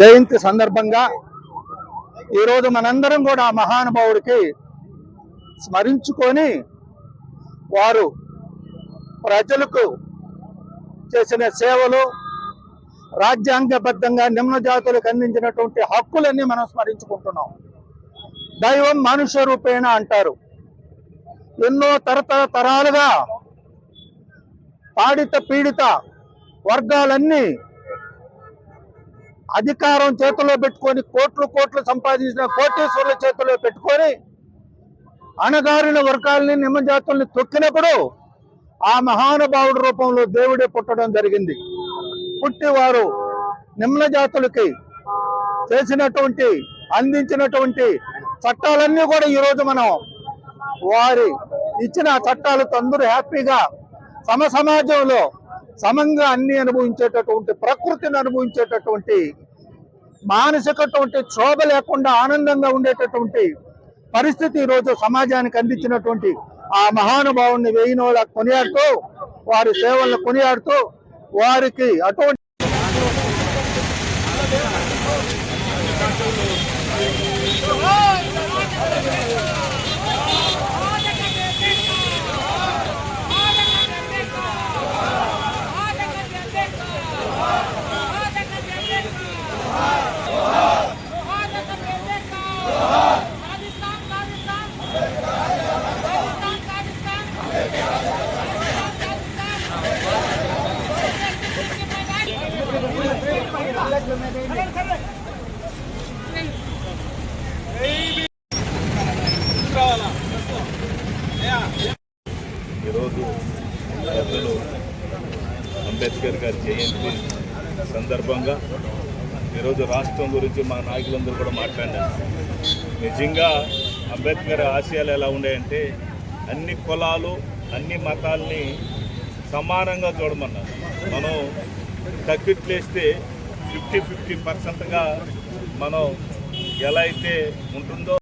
జయంతి సందర్భంగా ఈరోజు మనందరం కూడా ఆ మహానుభావుడికి స్మరించుకొని వారు ప్రజలకు చేసిన సేవలు రాజ్యాంగబద్ధంగా నిమ్న జాతులకు అందించినటువంటి హక్కులన్నీ మనం స్మరించుకుంటున్నాం. దైవం మనుష్య రూపేణ అంటారు. ఎన్నో తరతర తరాలుగా పాడిత పీడిత వర్గాలన్నీ అధికారం చేతిలో పెట్టుకొని కోట్లు కోట్లు సంపాదించిన కోటేశ్వరుల చేతిలో పెట్టుకొని అణగారిన వర్గాల్ని నిమ్మజాతుల్ని తొక్కినప్పుడు ఆ మహానుభావుడి రూపంలో దేవుడే పుట్టడం జరిగింది. పుట్టివారు నిమ్న జాతులకి చేసినటువంటి అందించినటువంటి చట్టాలన్నీ కూడా ఈరోజు మనం వారి ఇచ్చిన చట్టాలతో అందరూ హ్యాపీగా సమ సమాజంలో సమంగా అన్ని అనుభవించేటటువంటి ప్రకృతిని అనుభవించేటటువంటి మానసికటువంటి క్షోభ లేకుండా ఆనందంగా ఉండేటటువంటి పరిస్థితి ఈరోజు సమాజానికి అందించినటువంటి ఆ మహానుభావుని వేయినోళ్ళ కొనియాడుతూ వారి సేవలను కొనియాడుతూ వారికి అటువంటి ఈరోజు పెద్దలు అంబేద్కర్ గారి జయంతి సందర్భంగా ఈరోజు రాష్ట్రం గురించి మా నాయకులందరూ కూడా మాట్లాడారు నిజంగా అంబేద్కర్ ఆశయాలు ఎలా ఉన్నాయంటే అన్ని కులాలు అన్ని మతాల్ని సమానంగా చూడమన్నారు. మనం తగ్గిట్లేస్తే ఫిఫ్టీ ఫిఫ్టీ పర్సెంట్గా మనం ఎలా అయితే ఉంటుందో